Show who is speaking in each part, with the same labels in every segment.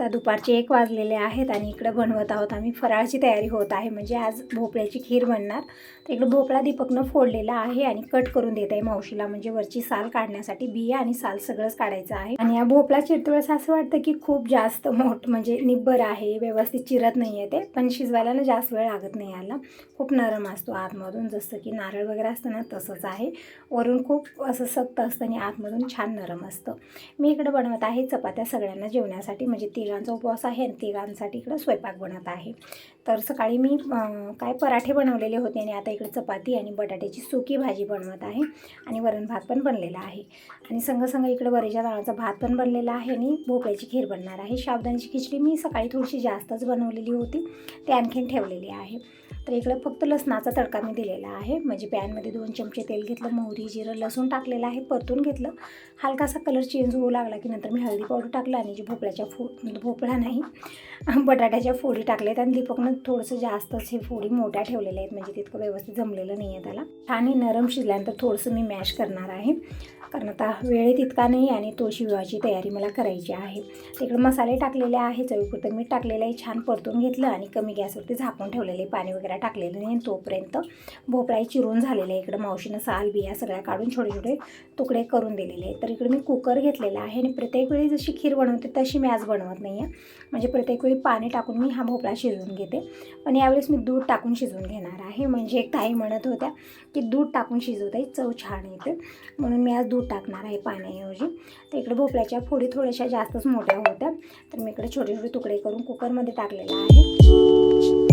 Speaker 1: Timing शकता दुपारचे एक वाजलेले आहेत आणि इकडं बनवत आहोत आम्ही. फराळची तयारी होत आहे. म्हणजे आज भोपळ्याची खीर बनणार. तर इकडं भोपळा दीपकनं फोडलेला आहे आणि कट करून देत आहे मावशीला. म्हणजे वरची साल काढण्यासाठी बिया आणि साल सगळंच काढायचं आहे. आणि या भोपळा चिरतोळेस असं वाटतं की खूप जास्त मोठ म्हणजे निब्बर आहे व्यवस्थित चिरत नाही आहे ते. पण शिजवायला ना जास्त वेळ लागत नाही याला खूप नरम असतो आतमधून. जसं की नारळ वगैरे असतं ना तसंच आहे. वरून खूप असं सक्त असतं आणि आतमधून छान नरम असतं. मी इकडं बनवत आहे चपात्या सगळ्यांना जेवण्यासाठी. म्हणजे तिघांचा उपवास आहे आणि तिघांसाठी इकडं स्वयंपाक बनत आहे. तर सकाळी मी काय पराठे बनवलेले होते आणि आता इकडे चपाती आणि बटाट्याची सुकी भाजी बनवत आहे आणि वरण भात पण बनलेला आहे. आणि संग इकडं इकडे वरीच्या तांदळाचा भात पण बनलेला आहे आणि भोपळ्याची खीर बनणार आहे. साबुदाण्याची खिचडी मी सकाळी थोडीशी जास्तच बनवलेली होती. ते आणखीन ठेवलेली आहे. तर इकडे फक्त लसणाचा तडका मी दिलेला आहे. म्हणजे पॅनमध्ये दोन चमचे तेल घेतलं मोहरी जिरं लसूण टाकलेलं आहे परतून घेतलं. हलकासा कलर चेंज होऊ लागला की नंतर मी हळदी पावडर टाकलं आणि जे भोपळ्याच्या फो म्हणजे भोपळा नाही बटाट्याच्या फोडी टाकल्यात आणि दीपकनं थोडंसं जास्तच हे फोडी मोठ्या ठेवलेल्या आहेत. म्हणजे तितकं व्यवस्थित जमलेलं नाही आहे त्याला. छान नरम शिजल्यानंतर थोडंसं मी मॅश करणार आहे. कारण आता वेळ तितका नाही आणि तुळशी विवाहाची तयारी मला करायची आहे. तिकडे मसाले टाकलेले आहे चवीपुरतं मीठ टाकलेलं आहे छान परतून घेतलं आणि कमी गॅसवरती झाकून ठेवलेले पाणी वगैरे टाकलेलं नाही. आणि तोपर्यंत भोपळाही चिरून झालेलं आहे. इकडं मावशीनं साल बिया सगळ्या काढून छोटे छोटे तुकडे करून दिलेले आहेत. तर इकडे मी कुकर घेतलेला आहे आणि प्रत्येक वेळी जशी खीर बनवते तशी मी आज बनवत नाही आहे. म्हणजे प्रत्येक वेळी पाणी टाकून मी हा भोपळा शिजवून घेते. पण यावेळेस मी दूध टाकून शिजवून घेणार आहे. म्हणजे एक ताई म्हणत होत्या की दूध टाकून शिजवताही चव छान येते. म्हणून मी आज दूध टाकणार आहे पाण्याऐवजी. तर इकडे भोपळ्याच्या फोडी थोड्याशा जास्तच मोठ्या होत्या. तर मी इकडे छोटे छोटे तुकडे करून कुकरमध्ये टाकलेला आहे.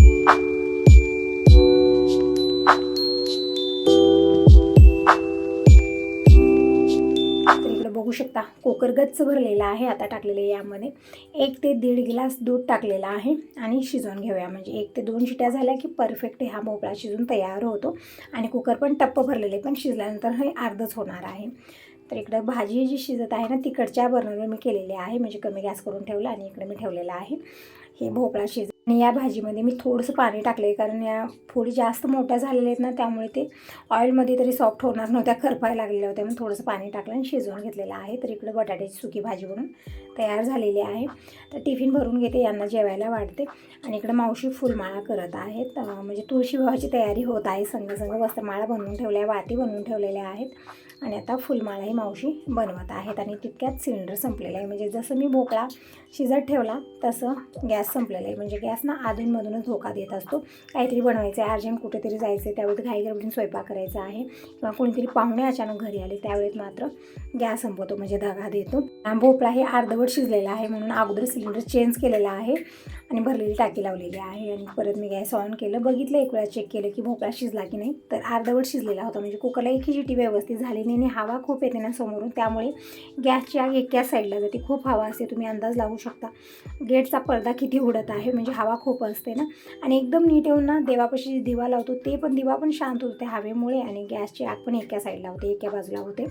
Speaker 1: शकता. कुकर गच्च भरलेला आहे आता टाकलेले यामध्ये. एक ते दीड गिलास दूध टाकलेला आहे आणि शिजवून घेऊया. म्हणजे एक ते दोन शिट्या झाल्या की परफेक्ट हा भोपळा शिजून तयार होतो. आणि कुकर पण टप्प भरलेले पण शिजल्यानंतर हे अर्धच होणार आहे. तर इकडं भाजी जी शिजत आहे ना तिकडच्या बर्नरवर मी केलेली आहे. म्हणजे कमी गॅस करून ठेवलं आणि इकडे मी ठेवलेलं आहे. हे भोपळा शिज आणि या भाजीमध्ये मी थोडंसं पाणी टाकलं आहे कारण या फोडी जास्त मोठ्या झालेल्या आहेत ना त्यामुळे ते ऑइलमध्ये तरी सॉफ्ट होणार नव्हत्या करपायला लागलेल्या होत्या. म्हणून थोडंसं पाणी टाकलं आणि शिजवून घेतलेलं आहे. तर इकडं बटाट्याची सुकी भाजी बनून तयार झालेली आहे. तर टिफिन भरून घेते यांना जेवायला वाढते. आणि इकडं मावशी फुलमाळा करत आहेत. म्हणजे तुळशी विवाहाची तयारी होत आहे. संघ संघ वस्त्रमाळा बनवून ठेवल्या वाती बनवून ठेवलेल्या आहेत. आणि आता फुलमाळाही मावशी बनवत आहेत आणि तितक्यात सिलेंडर संपलेला आहे. म्हणजे जसं मी भोपळा शिजत ठेवला तसं गॅस संपलेला आहे. म्हणजे गॅस ना अधूनमधूनच धोका देत असतो. काहीतरी बनवायचं आहे अर्जंट कुठेतरी जायचं आहे त्यावेळेस घाई गडबडीने स्वयंपाक करायचा आहे किंवा कोणीतरी पाहुणे अचानक घरी आले त्यावेळेस मात्र गॅस संपवतो म्हणजे दगा देतो. आणि भोपळा हे अर्धवट शिजलेला आहे म्हणून अगोदर सिलेंडर चेंज केलेला आहे आणि भरलेली टाकी लावलेली आहे आणि परत मी गॅस ऑन केलं. बघितलं एक वेळा चेक केलं की भोपळा शिजला की नाही तर अर्धवट शिजलेला होता. म्हणजे कुकरला एकही शिटी व्यवस्थित झाली नाही हवा खूप येते ना समोरून त्यामुळे गॅसची आग एका साईडला जाते खूप हवा असते तुम्ही अंदाज लावू शकता. गेटचा पडदा किती उडत आहे म्हणजे हवा खूप असते ना. आणि एकदम नीट येऊन ना देवापाशी जे दिवा लावतो ते पण दिवा पण शांत होते हवेमुळे आणि गॅसची आग पण एका साईडला होते एका बाजूला होते.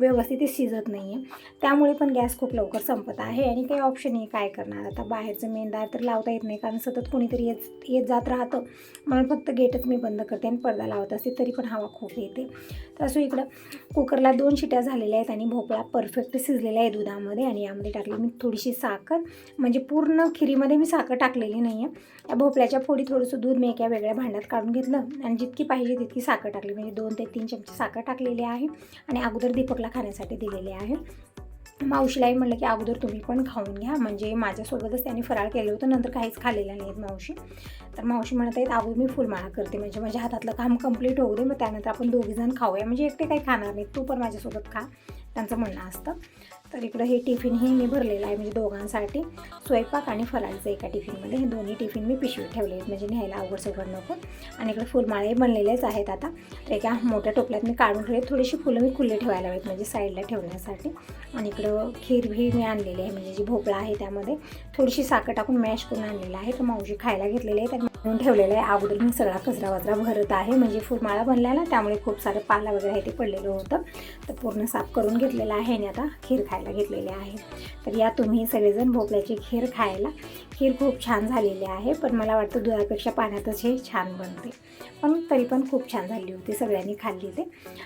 Speaker 1: व्यवस्थित ते शिजत नाही आहे त्यामुळे पण गॅस खूप लवकर संपत आहे आणि काही ऑप्शन नाही काय करणार? आता बाहेरचं मेनदार तर लावता येत नाही कारण सतत कोणीतरी येत येत जात राहतं. म्हणून फक्त गेटच मी बंद करते आणि पडदा लावत असते तरी पण हवा खूप येते. तर असो इकडं कुकरला दोन शिट्या झालेल्या आहेत आणि भोपळा परफेक्ट शिजलेला आहे दुधामध्ये आणि यामध्ये टाकली मी थोडीशी साखर. म्हणजे पूर्ण खिरीमध्ये मी साखर टाकलेली नाही आहे या भोपळ्याच्या फोडी थोडंसं दूध मी एका वेगळ्या भांड्यात काढून घेतलं आणि जितकी पाहिजे तितकी साखर टाकली. म्हणजे दोन ते तीन चमचे साखर टाकलेली आहे आणि अगोदर दीपकला खाण्यासाठी दिलेली आहे. मावशीलाही म्हणलं की अगोदर तुम्ही पण खाऊन घ्या. म्हणजे माझ्यासोबतच त्यांनी फराळ केलं होतं नंतर काहीच खाल्लेलं नाही आहेत मावशी. तर मावशी म्हणत आहेत अगोदर मी फुलमाळा करते. म्हणजे माझ्या हातातलं काम कंप्लीट होऊ दे मग त्यानंतर आपण दोघीजण खाऊया. म्हणजे एकटे काही खाणार नाही तू पण माझ्यासोबत खा. त्यांचं म्हणणं असतं. तर इकडं हे टिफिनही मी भरलेलं आहे म्हणजे दोघांसाठी. स्वयंपाक आणि फराळचं एका टिफिनमध्ये. हे दोन्ही टिफिन मी पिशवीत ठेवले आहेत. म्हणजे न्यायला अवघड सगळं नको. आणि इकडे फुलमाळे बनलेलेच आहेत आता. तर एका मोठ्या टोपल्यात मी काढून ठेवले. थोडीशी फुलं मी खुले ठेवायला हवेत म्हणजे साईडला ठेवण्यासाठी. आणि इकडं खीर भी मी आणलेली आहे म्हणजे जी भोपळा आहे त्यामध्ये. थोडीशी साखर टाकून मॅश करून आणलेलं आहे. तर मावशी खायला घेतलेले आहे. तर म्हणून ठेवलेलं आहे. अगोदर मी सगळा कचरा वचरा भरत आहे. म्हणजे फुलमाळा बनलेला त्यामुळे खूप सारं पाला वगैरे आहे ते पडलेलं होतं. तर पूर्ण साफ करून घेतलेलं आहे आणि आता खीर खायला. घेतलेले आहे तर या तुम्ही सगळेजण भोपळ्याची खीर खायला. खीर खूप छान झालेली आहे. पण मला वाटतं दुधापेक्षा पाण्यातच हे छान बनते. पण तरी पण खूप छान झाली होती. सगळ्यांनी खाल्ली ते.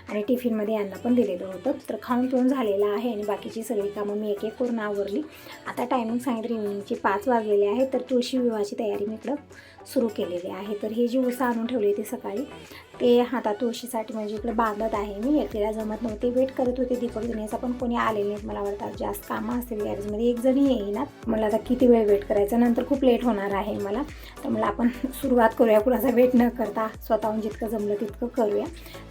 Speaker 1: आणि टिफिनमध्ये यांना पण दिलेलं होतं. तर खाऊन पिऊन झालेलं आहे आणि बाकीची सगळी कामं मी एक एक करून आवरली. आता टायमिंग सांगितलं इव्हिनिंगचे पाच वाजलेले आहे तर तुळशी विवाहाची तयारी मी इकडं सुरू केलेली आहे. तर हे जी उसा आणून ठेवली होती सकाळी ते हातात तुळशीसाठी म्हणजे इकडे बांधत आहे मी. एकटीला जमत नव्हते. वेट करत होते दीपक दिनेचा पण कोणी आलेले नाहीत मला वाटतं. जास्त कामं असतील गॅरेजमध्ये एक जणी येईनात. मला आता किती वेळ वेट करायचा? नंतर खूप लेट होणार आहे मला. तर मला आपण सुरुवात करूया. कुणाचा वेट न करता स्वतःहून जितकं जमलं तितकं करूया.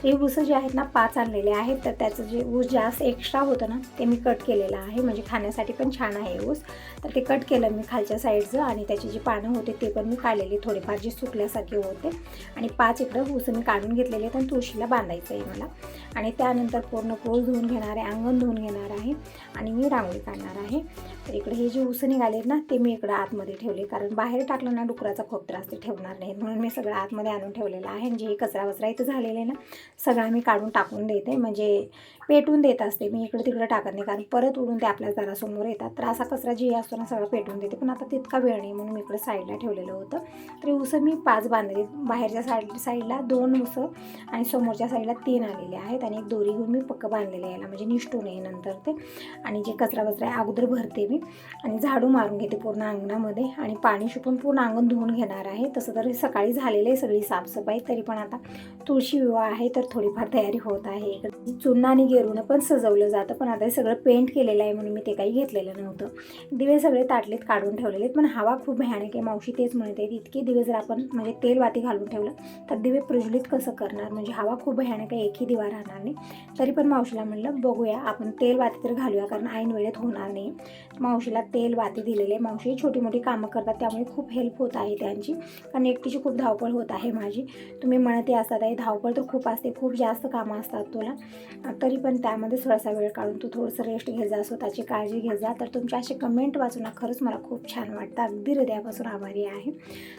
Speaker 1: तर हे ऊस जे आहेत ना पाच आणलेले आहेत. तर त्याचं जे ऊस जास्त एक्स्ट्रा होतं ना ते मी कट केलेलं आहे. म्हणजे खाण्यासाठी पण छान आहे ऊस. तर ते कट केलं मी खालच्या साईडचं आणि त्याची जी पानं होते ते पण मी काढलेली. थोडेफार जे सुकल्यासारखे होते. आणि पाच इकडं ऊस मी काढून घेतलेले आणि तुळशीला बांधायचं आहे मला. आणि त्यानंतर पूर्ण पोळ धुवून घेणार आहे अंगण धुवून घेणार आहे आणि मी रांगोळी काढणार आहे. तर इकडे हे जे ऊस निघाले ना ते मी इकडं आतमध्ये ठेवले. कारण बाहेर टाकलं ना डुकराचा खूप त्रास ते ठेवणार नाही. म्हणून मी सगळं आतमध्ये आणून ठेवलेलं आहे. आणि जे कचरा वचरा इथं झालेलं आहे ना सगळा मी काढून टाकून देते. म्हणजे पेटून देत असते. मी इकडं तिकडं टाकत नाही. कारण परत उडून ते आपल्या दारासमोर येतात. तर असा कचरा जे असतो ना सगळं पेटून देते. पण आता तितका वेळ नाही. म्हणून मी इकडं साईडला ठेवलेलं होतं. तर उसं मी पाच बांधले बाहेरच्या साईड साईडला दोन उसं आणि समोरच्या साईडला तीन आलेले आहेत. आणि एक दोरी घेऊन मी पक्क बांधलेले याला. म्हणजे निष्ठू नये नंतर ते. आणि जे कचरा वचरा आहे अगोदर भरते मी. आणि झाडू मारून घेते पूर्ण अंगणामध्ये. आणि पाणी शिकून पूर्ण अंगण धुवून घेणार आहे. तसं तर सकाळी झालेलं आहे सगळी साफसफाई. तरी पण आता तुळशी विवाह आहे तर थोडीफार तयारी होत आहे. चुन्ना आणि गेरूनं पण सजवलं जातं. पण आता हे सगळं पेंट केलेलं आहे म्हणून मी ते काही घेतलेलं नव्हतं. दिवे सगळे ताटलेत काढून ठेवलेले आहेत. पण हवा खूप भयानक आहे. मावशी तेच म्हणते इतके दिवे जर आपण म्हणजे तेल वाती घालून ठेवलं तर दिवे प्रज्वलित कसं करणार? म्हणजे हवा खूप भयानक आहे. एकही दिवा राहणार नाही. तरी पण मावशीला म्हणलं बघूया आपण तेल वाती तर घालूया कारण ऐन वेळेत होणार नाही. मावशीला तेल वाती दिलेले. मावशी छोटी मोठी कामं करतात त्यामुळे खूप हेल्प होत आहे त्यांची. कारण एकटीची खूप धावपळ होत आहे माझी. तुम्ही म्हणते असतात आहे धावपळ तर खूप असते खूप जास्त कामं असतात तुला. तरी पण त्यामध्ये थोडासा वेळ काढून तू थोडंसं रेस्ट घे जा स्वतःची काळजी घे जा. तर तुमचे असे कमेंट वाचून ना खरंच मला खूप छान वाटतं. अगदी हृदयापासून आभारी आहे.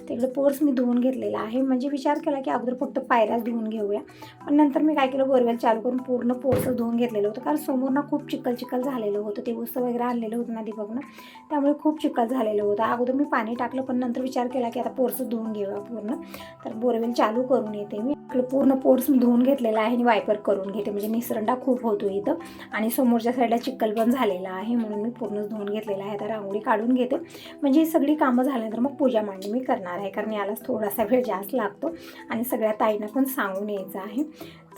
Speaker 1: तिकडे पोर्स मी धुवून घेतलेला आहे. म्हणजे विचार केला की अगोदर फक्त पायऱ्याच धुवून घेऊया. पण नंतर मी काय केलं बोरवेल चालू करून पूर्ण पोर्स धुवून घेतलेलं होतं. कारण समोर ना खूप चिखल चिखल झालेलं होतं. ते उस्त वगैरे आणलेलं होतं ना बघ ना. त्यामुळे खूप चिखल झालेलं होतं. अगोदर मी पाणी टाकलं पण नंतर विचार केला की आता पोरसं धुवून घेऊया पूर्ण. तर बोरवेल चालू करून येते मी. पूर्ण पोर्स धुवून घेतलेला आहे आणि वायपर करून घेते. म्हणजे निसरंडा खूप होतो इथं. आणि समोरच्या साईडला चिखल पण झालेला आहे म्हणून मी पूर्ण धुवून घेतलेला आहे. आता रांगोळी काढून घेते. म्हणजे ही सगळी कामं झाल्यानंतर मग पूजा मांडणी मी करणार आहे कारण यालाच थोडासा वेळ जास्त लागतो. आणि सगळ्या ताईंना पण सांगून यायचं आहे.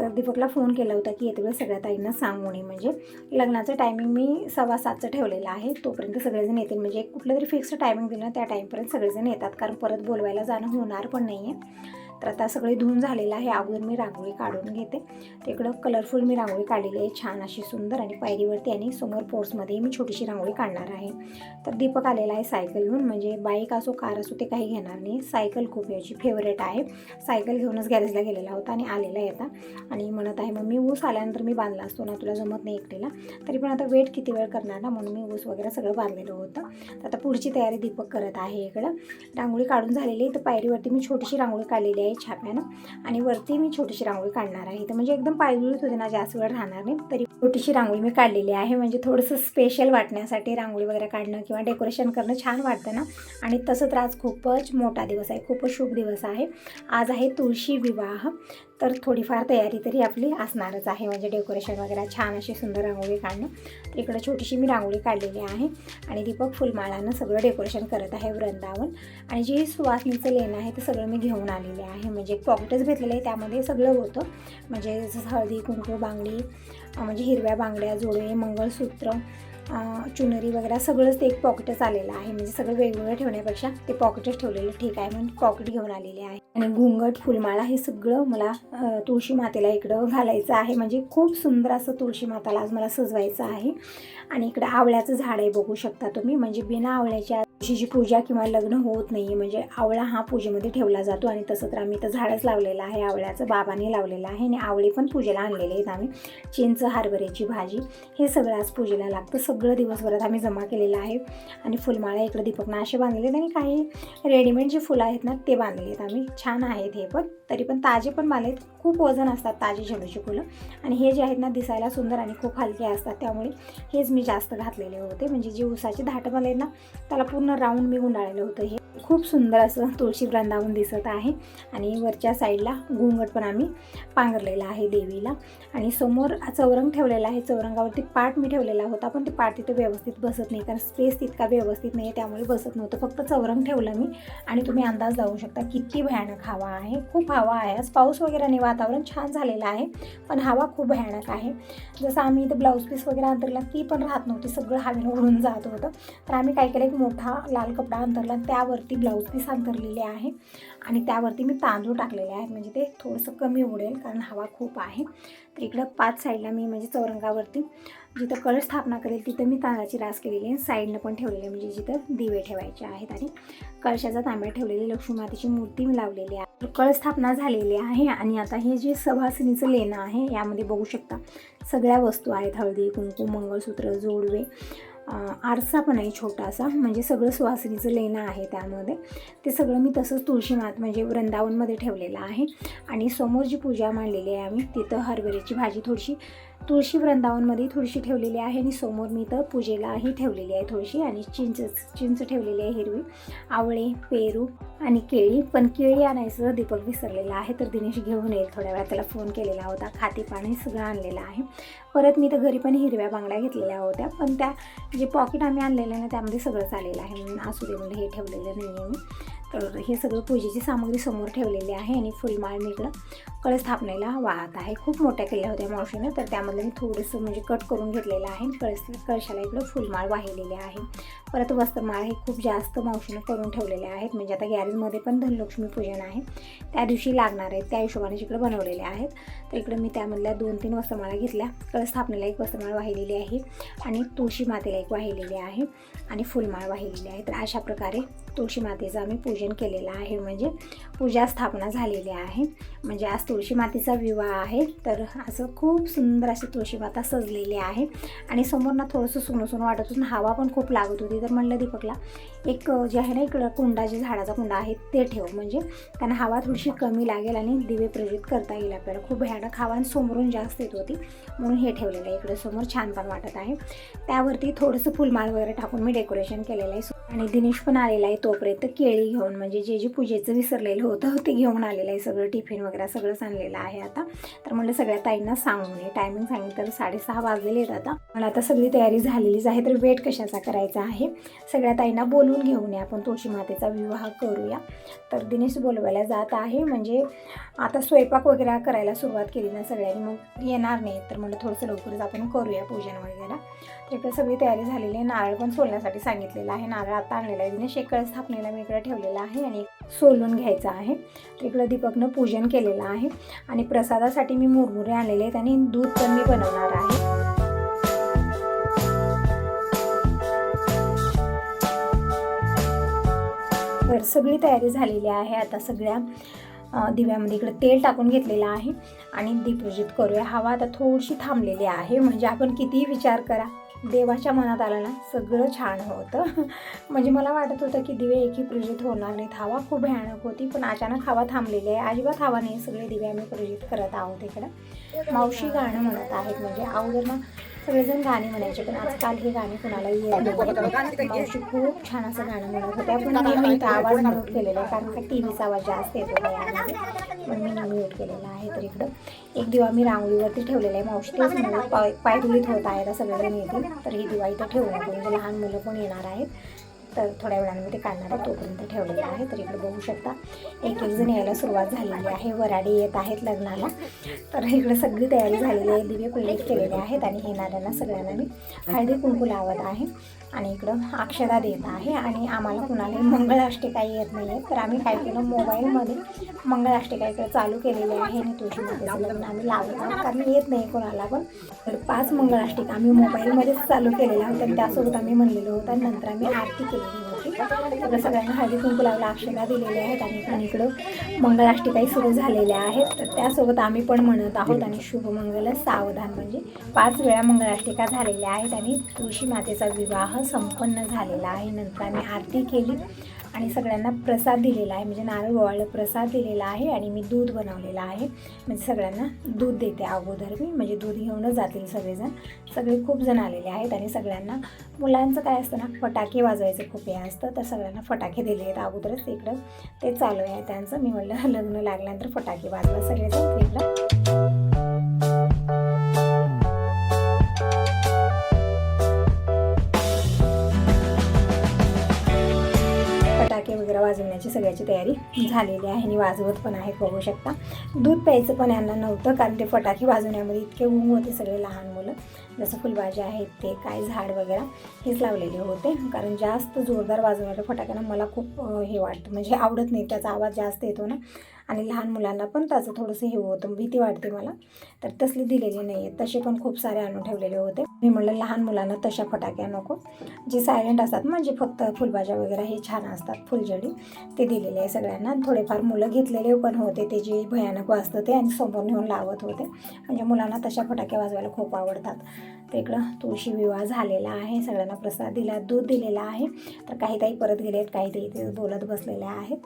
Speaker 1: तर दीपकला फोन केला होता की येते वेळेस सगळ्या ताईंना सांगू नये म्हणजे लग्नाचं टायमिंग मी सव्वा सातचं ठेवलेलं आहे. तोपर्यंत सगळेजण येतील. म्हणजे कुठलं तरी फिक्स टायमिंग दिलं त्या टाईमपर्यंत सगळेजण येतात. कारण परत बोलवायला जाणं होणार पण नाही आहे तर आता सगळे धुवून झालेलं आहे. अगोदर मी रांगोळी काढून घेते. तिकडं कलरफुल मी रांगोळी काढलेली आहे. छान अशी सुंदर आणि पायरीवरती आणि समोर पोर्समध्ये मी छोटीशी रांगोळी काढणार आहे. तर दीपक आलेला आहे सायकल घेऊन. म्हणजे बाईक असो कार असो ते काही घेणार नाही. सायकल खूप याची फेवरेट आहे. सायकल घेऊनच गॅरेजला गेलेला होता आणि आलेला आहे आता. आणि म्हणत आहे मग मी ऊस आल्यानंतर मी बांधला असतो ना? तुला जमत नाही एकटीला? तरी पण आता वेट किती वेळ करणार ना? म्हणून मी ऊस वगैरे सगळं बांधलेलं होतं. तर आता पुढची तयारी दीपक करत आहे इकडं. रांगोळी काढून झालेली आहे. तर पायरीवरती मी छोटीशी रांगोळी काढलेली आहे. छाप्यानं आणि वरती मी छोटीशी रांगोळी काढणार आहे. तर म्हणजे एकदम पायजुळीत होते ना जास्त वेळ राहणार नाही. तरी छोटीशी रांगोळी मी काढलेली आहे. म्हणजे थोडंसं स्पेशल वाटण्यासाठी रांगोळी वगैरे काढणं किंवा डेकोरेशन करणं छान वाटतं ना? आणि तसंच आज खूपच मोठा दिवस आहे. खूपच शुभ दिवस आहे. आज आहे तुळशी विवाह. तर थोडीफार तयारी तरी आपली असणारच आहे. म्हणजे डेकोरेशन वगैरे छान अशी सुंदर रांगोळी काढणं. तर इकडं छोटीशी मी रांगोळी काढलेली आहे. आणि दीपक फुलमाळानं सगळं डेकोरेशन करत आहे वृंदावन. आणि जे सुवासनीचं लेणं आहे ते सगळं मी घेऊन आलेले आहे. म्हणजे एक पॉकेटच घेतलेलं आहे त्यामध्ये सगळं होतं. म्हणजे जसं हळदी कुंकू बांगडी म्हणजे हिरव्या बांगड्या जोडे मंगळसूत्र चुनरी वगैरे सगळंच ते एक पॉकेटच आलेलं आहे. म्हणजे सगळं वेगवेगळं ठेवण्यापेक्षा ते पॉकेटच ठेवलेलं ठीक आहे. म्हणून पॉकेट घेऊन आलेले आहे. आणि घुंगट फुलमाळा हे सगळं मला तुळशी मातेला इकडं घालायचं आहे. म्हणजे खूप सुंदर असं तुळशी माताला आज मला सजवायचं आहे. आणि इकडं आवळ्याचं झाड आहे बघू शकता तुम्ही. म्हणजे बिना आवळ्याच्या तुळशीची पूजा किंवा लग्न होत नाही म्हणजे आवळा हा पूजेमध्ये ठेवला जातो आणि तसं तर आम्ही तर झाडच लावलेलं आहे आवळ्याचं बाबांनी लावलेलं आहे आणि आवळे पण पूजेला आणलेले आहेत आम्ही. चिंच हरभऱ्याची भाजी हे सगळं आज पूजेला लागतं. सगळं दिवसभरात आम्ही जमा केलेलं आहे आणि फुलमाळा इकडे दीपकना असे बांधलेले आहेत आणि काही रेडीमेड जे फुलं आहेत ना ते बांधलेले आहेत आम्ही. छान आहेत हे पण. तरी पण ताजे पण माल खूप वजन असतात ताजे झेंडूची फुलं. आणि हे जे आहेत ना दिसायला सुंदर आणि खूप हलके असतात. त्यामुळे हेच मी जास्त घातलेले होते. म्हणजे जे उसाचे धाट मला आहेत ना त्याला पूर्ण राऊंड मी गुंडाळलेलं होतं. हे खूप सुंदर असं तुळशी वृंदावन दिसत आहे. आणि वरच्या साईडला घुंगट पण आम्ही पांघरलेला आहे देवीला. आणि समोर चौरंग ठेवलेला आहे. चौरंगावरती पाट मी ठेवलेला होता पण ते पाट तिथं व्यवस्थित बसत नाही. कारण स्पेस तितका व्यवस्थित नाही आहे त्यामुळे बसत नव्हतं. फक्त चौरंग ठेवलं मी. आणि तुम्ही अंदाज लावू शकता किती भयानक हवा आहे. खूप हवा आहे. आज पाऊस वगैरे आणि वातावरण छान झालेलं आहे पण हवा खूप भयानक आहे. जसं आम्ही इथं ब्लाऊज पीस वगैरे अंतरला ती पण राहत नव्हती. सगळं हवेनं उडून जात होतं. तर आम्ही काय केलं एक मोठा लाल कपडा अंतरला त्यावरती ब्लाऊज पीस अंतरलेले आहे. आणि त्यावरती मी तांदूळ टाकलेले आहेत. म्हणजे ते थोडंसं कमी उडेल कारण हवा खूप आहे. तर इकडं पाच साईडला मी म्हणजे चौरंगावरती जिथं कळश स्थापना करेल तिथं मी तांदळाची रास केलेली आहे. साईडनं पण ठेवलेली आहे. म्हणजे जिथं दिवे ठेवायचे आहेत. आणि कळशाचा तांब्या ठेवलेली लक्ष्मी मातेची मूर्ती मी लावलेली आहे. कळस्थापना झालेली आहे आणि आता हे जे सभासनीचं लेणं आहे यामध्ये बघू शकता सगळ्या वस्तू आहेत. हळदी कुंकू मंगळसूत्र जोडवे आरसा पण आहे छोटासा. म्हणजे सगळं सुवासिनीचं लेणं आहे त्यामध्ये. ते सगळं मी तसंच तुळशी मात म्हणजे वृंदावनमध्ये ठेवलेलं आहे. आणि समोर जी पूजा मांडलेली आहे आम्ही तिथं हरभऱ्याची भाजी थोडीशी तुळशी वृंदावनमध्ये थोडीशी ठेवलेली आहे आणि समोर मी तर पूजेलाही ठेवलेली आहे थोडीशी आणि चिंच चिंच ठेवलेली आहे हिरवी. आवळे पेरू आणि केळी. पण केळी आणायचं दीपक विसरलेला आहे तर दिनेश घेऊन येईल थोड्या वेळा त्याला फोन केलेला होता. खाती पाणी सगळं आणलेलं आहे. परत मी तर घरी पण हिरव्या बांगड्या घेतलेल्या होत्या. पण त्या जे पॉकेट आम्ही आणलेलं आहे ना त्यामध्ये सगळंच आलेलं आहे. म्हणून असू दे म्हणलं हे ठेवलेलं नाही आहे मी. तर हे सगळं पूजेची सामग्री समोर ठेवलेली आहे आणि फुलमाळ मी इकडं कळस स्थापनेला वाहत आहे. खूप मोठ्या केल्या होत्या मावशीनं तर त्यामधलं मी थोडंसं म्हणजे कट करून घेतलेलं आहे कळस कळशाला इकडं फुलमाळ वाहिलेली आहे. परत वस्त्रमाळ हे खूप जास्त मावशीनं करून ठेवलेले आहेत. म्हणजे आता गॅरेजमध्ये पण धनलक्ष्मी पूजन आहे. त्या दिवशी लागणार आहेत. त्या हिशोबाने इकडं बनवलेले आहेत. तर इकडं मी त्यामधल्या दोन तीन वस्त्रमाळा घेतल्या. कळस्थापनेला एक वस्त्रमाळ वाहिलेली आहे आणि तुळशी मातेला एक वाहिलेली आहे आणि फुलमाळ वाहिलेली आहे. तर अशा प्रकारे तुळशी मातेचं आम्ही पूजन केलेलं आहे. म्हणजे पूजा स्थापना झालेली आहे. म्हणजे आज तुळशी मातेचा विवाह आहे. तर असं खूप सुंदर अशी तुळशी माता सजलेली आहे. आणि समोर ना थोडंसं सुनं सुनं वाटत होतं. हवा पण खूप लागत होती. तर म्हणलं दीपकला एक जे आहे ना इकडं कुंडा जे झाडाचा कुंडा आहे ते ठेव. म्हणजे त्यांना हवा थोडीशी कमी लागेल आणि दिवे प्रज्वलित करता येईल आपल्याला. खूप भयानक हवा आणि समोरून जास्त येत होती. म्हणून हे ठेवलेलं आहे. इकडे समोर छान पण वाटत आहे. त्यावरती थोडंसं फुलमाळ वगैरे टाकून मी डेकोरेशन केलेलं आहे. आणि दिनेश पण आलेला आहे. तोपर्यंत केळी घेऊन म्हणजे जे जे पूजेचं विसरलेलं होतं ते घेऊन आलेलं आहे. सगळं टिफिन वगैरे सगळंच आणलेलं आहे आता. तर म्हणलं सगळ्या ताईंना सांगून नये टायमिंग सांगितलं तर साडेसहा वाजलेले आहेत आता. मला आता सगळी तयारी झालेलीच आहे तर वेट कशाचा करायचा आहे? सगळ्या ताईंना बोलून घेऊन या. आपण तुळशी मातेचा विवाह करूया. तर दिनेश बोलवायला जात आहे. म्हणजे आता स्वयंपाक वगैरे करायला सुरुवात केली ना सगळ्यांनी मग येणार नाही. तर म्हणलं थोडंसं लवकरच आपण करूया पूजन वगैरे. तिकडे सगळी तयारी झालेली आहे. नारळ पण सोलण्यासाठी सांगितलेलं आहे. नारळ आता आणलेला आहे. तिने शेकळ स्थापनेला मी इकडे ठेवलेला आहे आणि सोलून घ्यायचा आहे. तिकडं दीपकनं पूजन केलेलं आहे. आणि प्रसादासाठी मी मुरमुरे आणलेले आहेत आणि दूध पण मी बनवणार आहे. तर सगळी तयारी झालेली आहे. आता सगळ्या दिव्यामध्ये इकडे तेल टाकून घेतलेलं आहे. आणि दीपूजित करूया. हवा आता थोडीशी थांबलेली आहे. म्हणजे आपण कितीही विचार करा. देवाच्या मनात आलं ना सगळं छान होतं. म्हणजे मला वाटत होतं की दिवे एकही प्रजित होणार नाहीत. हवा खूप भयानक होती पण अचानक हवा थांबलेली आहे. अजिबात हवा नाही सगळे दिवे आम्ही प्रजित करत आहोत इकडं. मावशी गाणं म्हणत आहेत म्हणजे अगोदर ना सगळेजण गाणी म्हणायचे पण आजकाल हे गाणे कुणाला येत मावशी खूप छान असं गाणं म्हणत होत्या पण मी इथं आवाज म्यूट केलेला आहे कारण का टी व्हीचा आवाज जास्त येतो यामध्ये पण मी म्यूट केलेला आहे तर इकडं. एक दिवा मी रांगोळीवरती ठेवलेला आहे मावशी तेच म्हणत पाय पायधुलीत होत आहे सगळेजण येतील तर ही दिवा इथं ठेवू नको म्हणजे लहान मुलं पण येणार आहेत. तर थोड्या वेळानं मी ते काढणार आहे तोपर्यंत ठेवलेलं आहे. तर इकडे बघू शकता एक एक जण यायला सुरुवात झालेली आहे. वराडी येत आहेत लग्नाला. तर इकडे सगळी तयारी झालेली आहे. दिवे प्रेरित केलेले आहेत आणि येणाऱ्यांना सगळ्यांना मी हळदी कुंकू लावत आहे. आणि इकडं अक्षरा देत आहे आणि आम्हाला कुणालाही मंगळाष्टिका येत नाही आहे तर आम्ही काय केलं मोबाईलमध्ये मंगळाष्टिका इकडे चालू केलेली आहे. आणि तुझी लग्न आम्ही लावत आहोत कारण येत नाही कोणाला पण. तर पाच मंगळाष्टिका आम्ही मोबाईलमध्येच चालू केलेल्या होत्या. त्यासोबत आम्ही म्हणलेलो होतं. आणि नंतर आम्ही आरती केलेली सगळं सगळ्यांना हळदी कुंकू लावला अक्षरा दिलेल्या आहेत आणि पण इकडं मंगळाष्टिकाही सुरू झालेल्या आहेत तर त्यासोबत आम्ही पण म्हणत आहोत आणि शुभमंगल सावधान म्हणजे पाच वेळा मंगळाष्टिका झालेल्या आहेत आणि तुळशी मातेचा विवाह संपन्न झालेला आहे नंतर आम्ही आरती केली आणि सगळ्यांना प्रसाद दिलेला आहे. म्हणजे नारळ गोवाळं प्रसाद दिलेला आहे आणि मी दूध बनवलेलं आहे. म्हणजे सगळ्यांना दूध देते अगोदर मी. म्हणजे दूध घेऊनच जातील सगळेजण. सगळे खूप जण आलेले आहेत आणि सगळ्यांना मुलांचं काय असतं ना फटाके वाजवायचं खूप हे असतं. तर सगळ्यांना फटाके दिले आहेत अगोदरच. इकडं ते चालू आहे. त्यांचं मी म्हटलं लग्न लागल्यानंतर फटाके वाजवा. सगळेजण इकडं वगैरे सगळ्याची तयारी झालेली आहे. आणि वाजवत पण आहे बघू शकता. दूध प्यायचं पण यांना नव्हतं कारण ते फटाके वाजवण्यामध्ये इतके गुंग होते सगळे लहान मुलं. जसं फुलभाज्या आहेत ते काय झाड वगैरे हेच लावलेले होते. कारण जास्त जोरदार वाजवणाऱ्या फटाक्यांना मला खूप हे वाटतं. म्हणजे आवडत नाही त्याचा आवाज जास्त येतो ना. आणि लहान मुलांना पण त्याचं थोडंसं हे होतं भीती वाटते मला. तर तसली दिलेली नाही आहे तसे पण खूप सारे आणून ठेवलेले होते. मी म्हणलं लहान मुलांना तशा फटाक्या नको. जे सायलेंट असतात म्हणजे फक्त फुलभाज्या वगैरे हे छान असतात फुलझडी ते दिलेले आहे सगळ्यांना. थोडेफार मुलं घेतलेले पण होते ते जे भयानक वाजतं ते आणि समोर नेऊन लावत होते. म्हणजे मुलांना तशा फटाक्या वाजवायला खूप आवडतात. तर इकडं तुळशी विवाह झालेला आहे. सगळ्यांना प्रसाद दिला दूध दिलेला आहे. तर काही ताई परत गेले आहेत काही ताई ते बोलत बसलेल्या आहेत.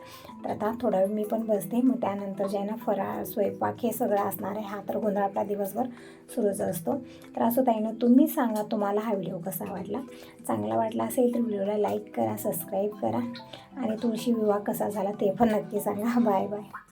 Speaker 1: तर आता थोडा वेळ मी पण बसते. मग त्यानंतर जे आहे ना फराळ स्वयंपाक हे सगळं असणार आहे. हा तर गोंधळ आपला दिवसभर सुरूच असतो. तर असं ताईनं तुम्ही सांगा तुम्हाला हा व्हिडिओ कसा वाटला. चांगला वाटला असेल तर व्हिडिओला लाईक करा सबस्क्राईब करा आणि तुळशी विवाह कसा झाला ते पण नक्की सांगा. Bye bye.